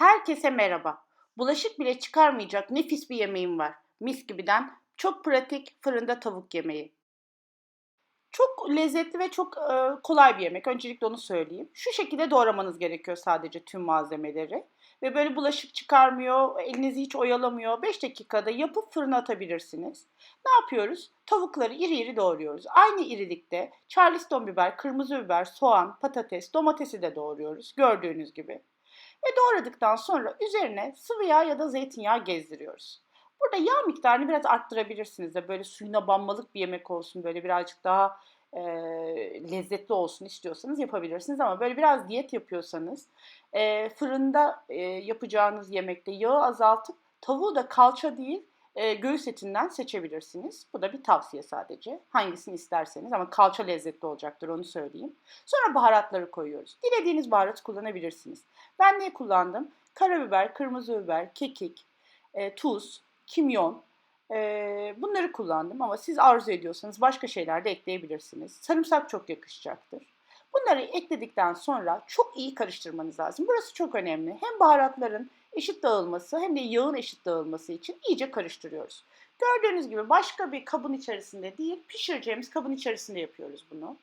Herkese merhaba. Bulaşık bile çıkarmayacak nefis bir yemeğim var. Mis gibiden çok pratik fırında tavuk yemeği. Çok lezzetli ve çok e, kolay bir yemek. Öncelikle onu söyleyeyim. Şu şekilde doğramanız gerekiyor sadece tüm malzemeleri. Ve böyle bulaşık çıkarmıyor, elinizi hiç oyalamıyor. 5 dakikada yapıp fırına atabilirsiniz. Ne yapıyoruz? Tavukları iri iri doğruyoruz. Aynı irilikte charleston biber, kırmızı biber, soğan, patates, domatesi de doğruyoruz. Gördüğünüz gibi. Ve doğradıktan sonra üzerine sıvı yağ ya da zeytinyağı gezdiriyoruz. Burada yağ miktarını biraz arttırabilirsiniz de böyle suyuna banmalık bir yemek olsun böyle birazcık daha e, lezzetli olsun istiyorsanız yapabilirsiniz ama böyle biraz diyet yapıyorsanız e, fırında e, yapacağınız yemekte yağı azaltıp tavuğu da kalça değil e, göğüs etinden seçebilirsiniz. Bu da bir tavsiye sadece. Hangisini isterseniz ama kalça lezzetli olacaktır onu söyleyeyim. Sonra baharatları koyuyoruz. Dilediğiniz baharatı kullanabilirsiniz. Ben ne kullandım? Karabiber, kırmızı biber, kekik, e, tuz, kimyon. e, bunları kullandım ama siz arzu ediyorsanız başka şeyler de ekleyebilirsiniz. Sarımsak çok yakışacaktır. Bunları ekledikten sonra çok iyi karıştırmanız lazım. Burası çok önemli. Hem baharatların eşit dağılması hem de yağın eşit dağılması için iyice karıştırıyoruz. Gördüğünüz gibi başka bir kabın içerisinde değil, pişireceğimiz kabın içerisinde yapıyoruz bunu.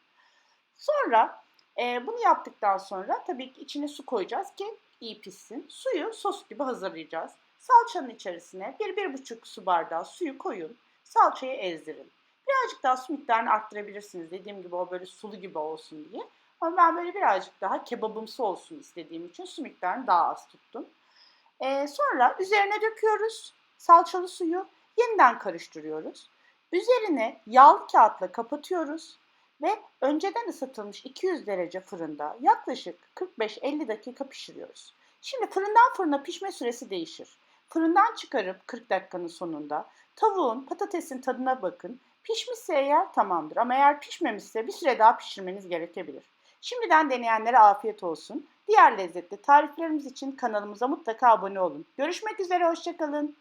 Sonra e, bunu yaptıktan sonra tabii ki içine su koyacağız ki iyi pişsin. Suyu sos gibi hazırlayacağız. Salçanın içerisine 1-1,5 su bardağı suyu koyun. Salçayı ezdirin. Birazcık daha su miktarını arttırabilirsiniz. Dediğim gibi o böyle sulu gibi olsun diye. Ama ben böyle birazcık daha kebabımsı olsun istediğim için su miktarını daha az tuttum. Ee, sonra üzerine döküyoruz salçalı suyu. Yeniden karıştırıyoruz. Üzerine yağlı kağıtla kapatıyoruz ve önceden ısıtılmış 200 derece fırında yaklaşık 45-50 dakika pişiriyoruz. Şimdi fırından fırına pişme süresi değişir. Fırından çıkarıp 40 dakikanın sonunda tavuğun, patatesin tadına bakın. Pişmişse eğer tamamdır ama eğer pişmemişse bir süre daha pişirmeniz gerekebilir. Şimdiden deneyenlere afiyet olsun. Diğer lezzetli tariflerimiz için kanalımıza mutlaka abone olun. Görüşmek üzere, hoşçakalın.